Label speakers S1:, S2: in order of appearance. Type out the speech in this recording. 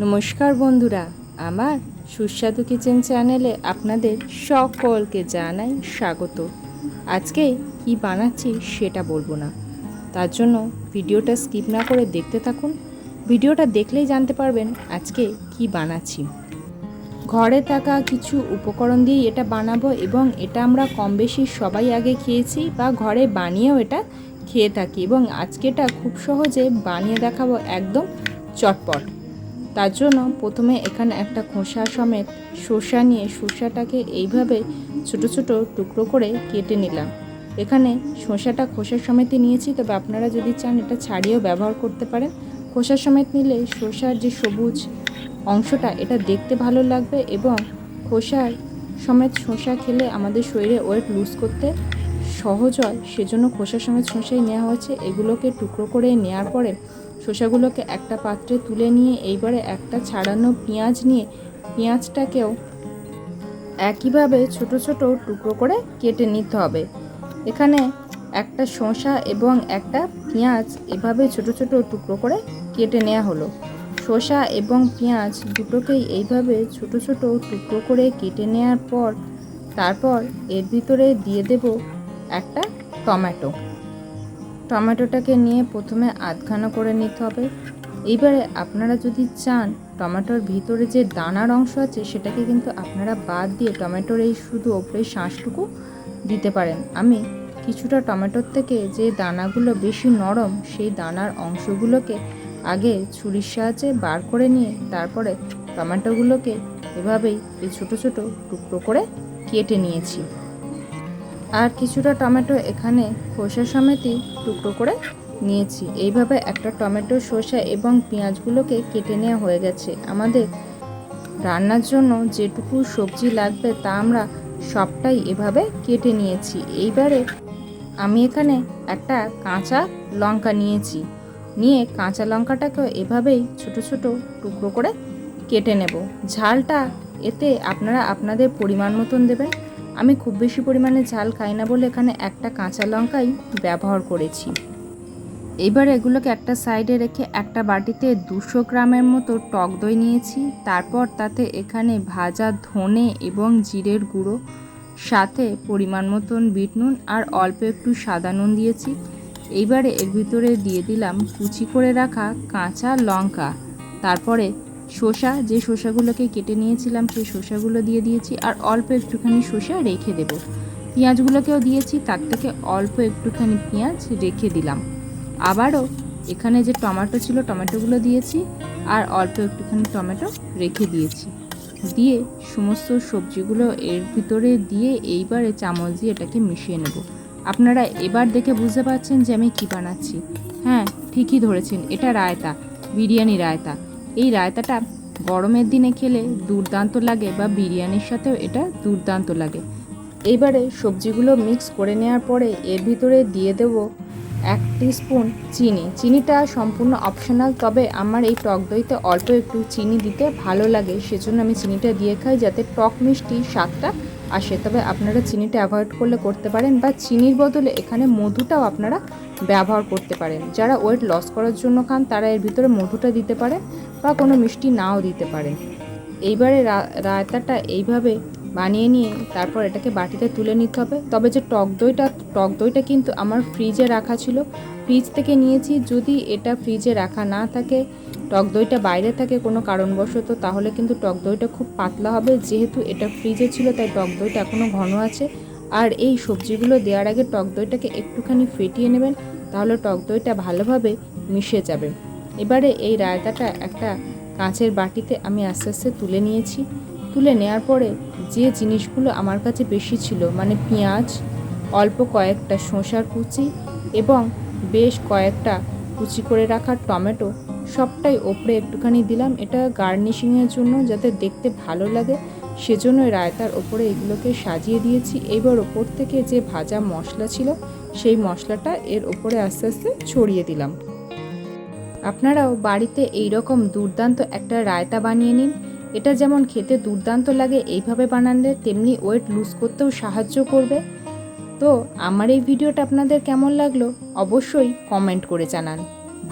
S1: নমস্কার বন্ধুরা, আমার সুস্বাদু কিচেন চ্যানেলে আপনাদের সকলকে জানাই স্বাগত। আজকে কি বানাচ্ছি সেটা বলব না। তার জন্য ভিডিওটা স্কিপ না করে দেখতে থাকুন। ভিডিওটা দেখলেই জানতে পারবেন আজকে কি বানাচ্ছি। ঘরে থাকা কিছু উপকরণ দিয়েই এটা বানাবো এবং এটা আমরা কম বেশি সবাই আগে খেয়েছি বা ঘরে বানিয়েও এটা খেয়ে থাকি এবং আজকে এটা খুব সহজে বানিয়ে দেখাবো একদম চটপট। তার জন্য প্রথমে এখানে একটা খোসা সমেত শসা নিয়ে শসাটাকে এইভাবে ছোট ছোট টুকরো করে কেটে নিলাম। এখানে শসাটা খোসা সমেতই নিয়েছি, তবে আপনারা যদি চান এটা ছাড়িয়েও ব্যবহার করতে পারেন। খোসা সমেত নিলে শসার যে সবুজ অংশটা, এটা দেখতে ভালো লাগবে এবং খোসার সমেত শসা খেলে আমাদের শরীরে ওয়েট লুজ করতে সহজ হয়। সেজন্য খোসা সমেত শসাই নেওয়া হয়েছে। এগুলোকে টুকরো করে নেওয়ার পরে শসাগুলোকে একটা পাত্রে তুলে নিয়ে এইবারে একটা ছাড়ানো পেঁয়াজ নিয়ে পেঁয়াজটাকেও একইভাবে ছোট ছোট টুকরো করে কেটে নিতে হবে। এখানে একটা শসা এবং একটা পেঁয়াজ এভাবে ছোট ছোট টুকরো করে কেটে নেওয়া হলো। শসা এবং পেঁয়াজ দুটোকেই এইভাবে ছোট ছোট টুকরো করে কেটে নেওয়ার পর, তারপর এর ভিতরে দিয়ে দেব একটা টমেটো। টমেটোটাকে নিয়ে প্রথমে আধখানা করে নিতে হবে। এইবারে আপনারা যদি চান, টমেটোর ভিতরে যে দানার অংশ আছে, সেটাকে কিন্তু আপনারা বাদ দিয়ে টমেটোর এই শুধু ওপরে শাঁসটুকু দিতে পারেন। আমি কিছুটা টমেটোর থেকে যে দানাগুলো বেশি নরম, সেই দানার অংশগুলোকে আগে ছুরির সাহায্যে বার করে নিয়ে তারপরে টমেটোগুলোকে এভাবেই এই ছোটো ছোটো টুকরো করে কেটে নিয়েছি। আর কিছুটা টমেটো এখানে খোসা সমেতই টুকরো করে নিয়েছি। এইভাবে একটা টমেটো, শসা এবং পেঁয়াজগুলোকে কেটে নেওয়া হয়ে গেছে। আমাদের রান্নার জন্য যেটুকু সবজি লাগবে তা আমরা সবটাই এভাবে কেটে নিয়েছি। এইবারে আমি এখানে একটা কাঁচা লঙ্কা নিয়েছি। নিয়ে কাঁচা লঙ্কাটাকেও এভাবেই ছোট ছোট টুকরো করে কেটে নেব। ঝালটা এতে আপনারা আপনাদের পরিমাণ মতন দেবেন। আমি খুব বেশি পরিমাণে ঝাল খাই না বলে এখানে একটা কাঁচা লঙ্কাই ব্যবহার করেছি। এবার এগুলোকে একটা সাইডে রেখে একটা বাটিতে দুশো গ্রামের মতো টক দই নিয়েছি। তারপর তাতে এখানে ভাজা ধনে এবং জিরের গুঁড়ো, সাথে পরিমাণ মতন বিট নুন আর অল্প একটু সাদা নুন দিয়েছি। এইবারে এর ভিতরে দিয়ে দিলাম কুচি করে রাখা কাঁচা লঙ্কা। তারপরে শসা, যে শসাগুলোকে কেটে নিয়েছিলাম, সেই শসাগুলো দিয়ে দিয়েছি আর অল্প একটুখানি শসা রেখে দেব। পেঁয়াজগুলোকেও দিয়েছি, তার থেকে অল্প একটুখানি পেঁয়াজ রেখে দিলাম। আবারও এখানে যে টমেটো ছিল, টমেটোগুলো দিয়েছি আর অল্প একটুখানি টমেটো রেখে দিয়েছি। দিয়ে সমস্ত সবজিগুলো এর ভিতরে দিয়ে এইবারে চামচ দিয়ে এটাকে মিশিয়ে নেব। আপনারা এবার দেখে বুঝতে পারছেন যে আমি কী বানাচ্ছি। হ্যাঁ ঠিকই ধরেছেন, এটা রায়তা, বিরিয়ানি রায়তা। এই রায়তাটা গরমের দিনে খেলে দুর্দান্ত লাগে বা বিরিয়ানির সাথেও এটা দুর্দান্ত লাগে। এইবারে সবজিগুলো মিক্স করে নেওয়ার পরে এর ভিতরে দিয়ে দেব এক স্পুন চিনি। চিনিটা সম্পূর্ণ অপশনাল তবে আমার এই টক দইতে অল্প একটু চিনি দিতে ভালো লাগে। সেজন্য আমি চিনিটা দিয়ে খাই যাতে টক মিষ্টি স্বাদটা আসে। তবে আপনারা চিনিটা অ্যাভয়েড করলে করতে পারেন বা চিনির বদলে এখানে মধুটাও আপনারা ব্যবহার করতে পারেন। যারা ওয়েট লস করার জন্য খান, তারা এর ভিতরে মধুটা দিতে পারেন বা কোনো মিষ্টি নাও দিতে পারেন। এইবারে রায়তাটা এইভাবে বানিয়ে নিয়ে তারপর এটাকে বাটিতে তুলে নিতে হবে। তবে যে টক দইটা টক দইটা কিন্তু আমার ফ্রিজে রাখা ছিল। ফ্রিজ থেকে নিয়েছি। যদি এটা ফ্রিজে রাখা না থাকে টক দইটা বাইরে থাকে কোনো কারণবশত, তাহলে কিন্তু টক দইটা খুব পাতলা হবে। যেহেতু এটা ফ্রিজে ছিল, তাই টক দইটা এখনও ঘন আছে। আর এই সবজিগুলো দেওয়ার আগে টক দইটাকে একটুখানি ফেটিয়ে নেবেন, তাহলে টক দইটা ভালোভাবে মিশে যাবে। এবারে এই রায়তাটা একটা কাঁচের বাটিতে আমি আস্তে আস্তে তুলে নিয়েছি। তুলে নেওয়ার পরে যে জিনিসগুলো আমার কাছে বেশি ছিল মানে পেঁয়াজ, অল্প কয়েকটা শসার কুচি এবং বেশ কয়েকটা কুচি করে রাখা টমেটো সবটাই ওপরে একটুখানি দিলাম। এটা গার্নিশিংয়ের জন্য যাতে দেখতে ভালো লাগে সেজন্য রায়তার ওপরে এগুলোকে সাজিয়ে দিয়েছি। এবার ওপর থেকে যে ভাজা মশলা ছিল, সেই মশলাটা এর ওপরে আস্তে আস্তে ছড়িয়ে দিলাম। আপনারাও বাড়িতে এই রকম দুর্দান্ত একটা রায়তা বানিয়ে নিন। এটা যেমন খেতে দুর্দান্ত লাগে এইভাবে বানালে, তেমনি ওয়েট লুজ করতেও সাহায্য করবে। তো আমার এই ভিডিওটা আপনাদের কেমন লাগল, অবশ্যই কমেন্ট করে জানান।